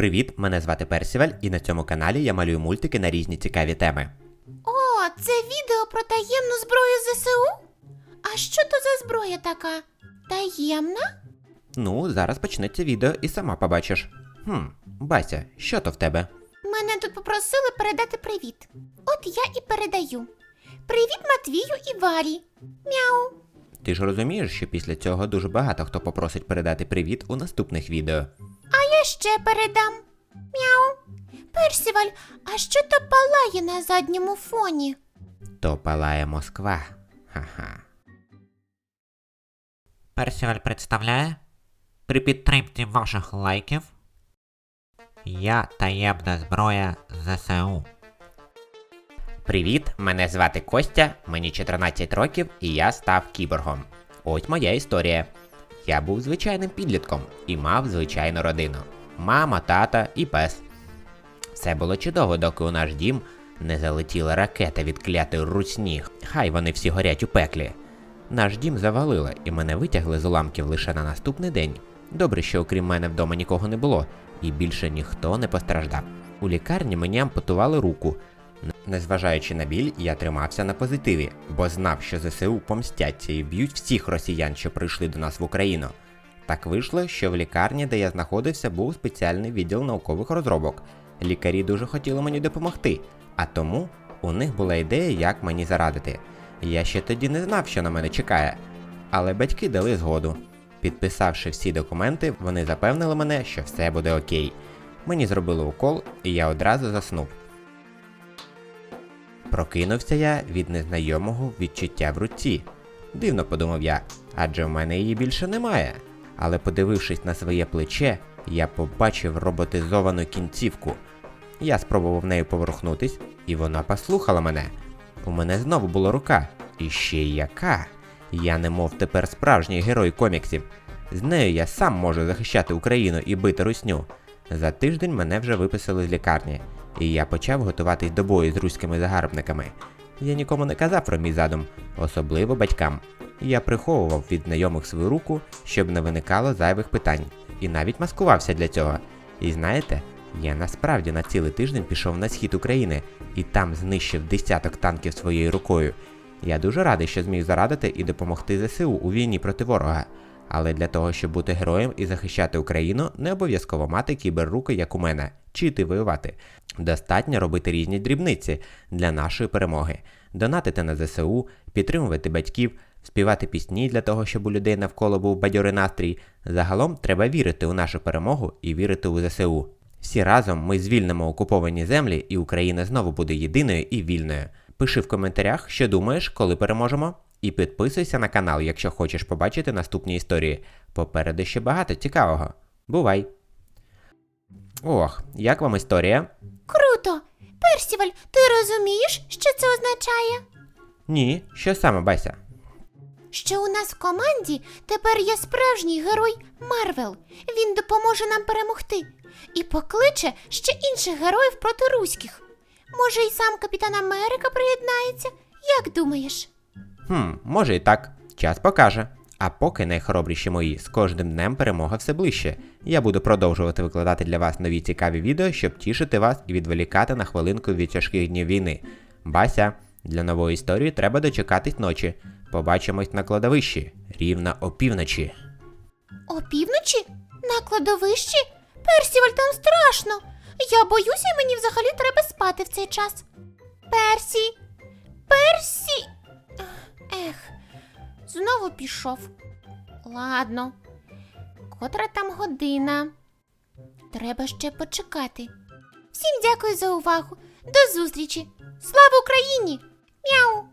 Привіт, мене звати Персіваль, і на цьому каналі я малюю мультики на різні цікаві теми. О, це відео про таємну зброю ЗСУ? А що то за зброя така? Таємна? Ну, зараз почнеться відео і сама побачиш. Хм, Бася, що то в тебе? Мене тут попросили передати привіт. От я і передаю. Привіт Матвію і Варі. Мяу. Ти ж розумієш, що після цього дуже багато хто попросить передати привіт у наступних відео. Я ще передам. Мяу. Персіваль, а що то палає на задньому фоні? То палає Москва. Ха-ха. Персіваль представляє при підтримці ваших лайків Я таємна зброя ЗСУ. Привіт, мене звати Костя, мені 14 років і я став кіборгом. Ось моя історія. Я був звичайним підлітком і мав звичайну родину: мама, тата і пес. Все було чудово, доки у наш дім не залетіла ракета від клятої русні. Хай вони всі горять у пеклі. Наш дім завалило, і мене витягли з уламків лише на наступний день. Добре, що окрім мене вдома нікого не було, і більше ніхто не постраждав. У лікарні мені ампутували руку. Незважаючи на біль, я тримався на позитиві, бо знав, що ЗСУ помстяться і б'ють всіх росіян, що прийшли до нас в Україну. Так вийшло, що в лікарні, де я знаходився, був спеціальний відділ наукових розробок. Лікарі дуже хотіли мені допомогти, а тому у них була ідея, як мені зарадити. Я ще тоді не знав, що на мене чекає, але батьки дали згоду. Підписавши всі документи, вони запевнили мене, що все буде окей. Мені зробили укол, і я одразу заснув. Прокинувся я від незнайомого відчуття в руці. Дивно подумав я, адже в мене її більше немає. Але подивившись на своє плече, я побачив роботизовану кінцівку. Я спробував нею поворухнутись, і вона послухала мене. У мене знову була рука. І ще яка. Я немов тепер справжній герой коміксів. З нею я сам можу захищати Україну і бити русню. За тиждень мене вже виписали з лікарні, і я почав готуватись до бою з руськими загарбниками. Я нікому не казав про мій задум, особливо батькам. Я приховував від знайомих свою руку, щоб не виникало зайвих питань, і навіть маскувався для цього. І знаєте, я насправді на цілий тиждень пішов на схід України і там знищив десяток танків своєю рукою. Я дуже радий, що зміг зарадити і допомогти ЗСУ у війні проти ворога. Але для того, щоб бути героєм і захищати Україну, не обов'язково мати кіберруки, як у мене, чи йти воювати. Достатньо робити різні дрібниці для нашої перемоги, донатити на ЗСУ, підтримувати батьків, співати пісні для того, щоб у людей навколо був бадьорий настрій. Загалом треба вірити у нашу перемогу і вірити у ЗСУ. Всі разом ми звільнимо окуповані землі, і Україна знову буде єдиною і вільною. Пиши в коментарях, що думаєш, коли переможемо. І підписуйся на канал, якщо хочеш побачити наступні історії. Попереду ще багато цікавого. Бувай! Ох, як вам історія? Круто! Персіваль, ти розумієш, що це означає? Ні, що саме, Бася? Що у нас в команді тепер є справжній герой Марвел. Він допоможе нам перемогти і покличе ще інших героїв проти руських. Може, і сам Капітан Америка приєднається? Як думаєш? Хм, може і так. Час покаже. А поки найхоробріші мої, з кожним днем перемога все ближче. Я буду продовжувати викладати для вас нові цікаві відео, щоб тішити вас і відволікати на хвилинку від тяжких днів війни. Бася, для нової історії треба дочекатись ночі. Побачимось на кладовищі, рівно опівночі. Опівночі? На кладовищі? Персіваль, там страшно. Я боюся, і мені взагалі треба спати в цей час. Персі. Персі. Знову пішов. Ладно. Котра там година. Треба ще почекати. Всім дякую за увагу. До зустрічі. Слава Україні! Мяу!